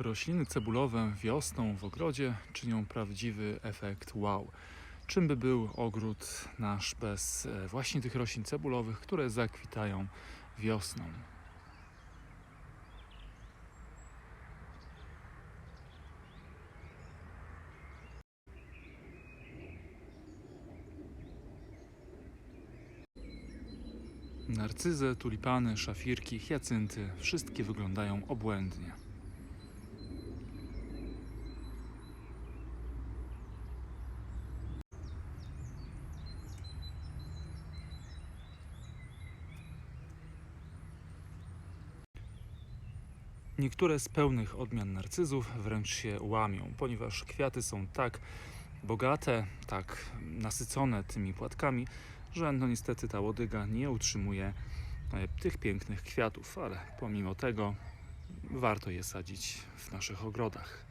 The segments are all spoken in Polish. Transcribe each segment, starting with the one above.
Rośliny cebulowe wiosną w ogrodzie czynią prawdziwy efekt wow. Czym by był ogród nasz bez e, właśnie tych roślin cebulowych, które zakwitają wiosną? Narcyzy, tulipany, szafirki, hiacynty wszystkie wyglądają obłędnie. Niektóre z pełnych odmian narcyzów wręcz się łamią, ponieważ kwiaty są tak bogate, tak nasycone tymi płatkami, że no niestety ta łodyga nie utrzymuje e, tych pięknych kwiatów, ale pomimo tego warto je sadzić w naszych ogrodach.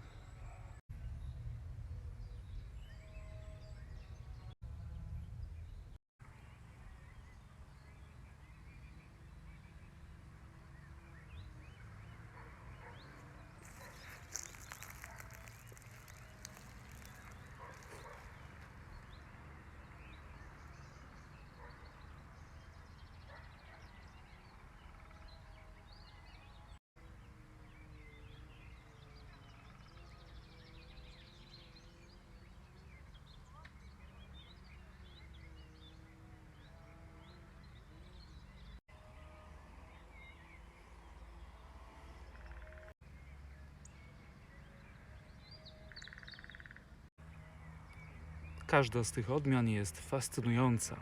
Każda z tych odmian jest fascynująca.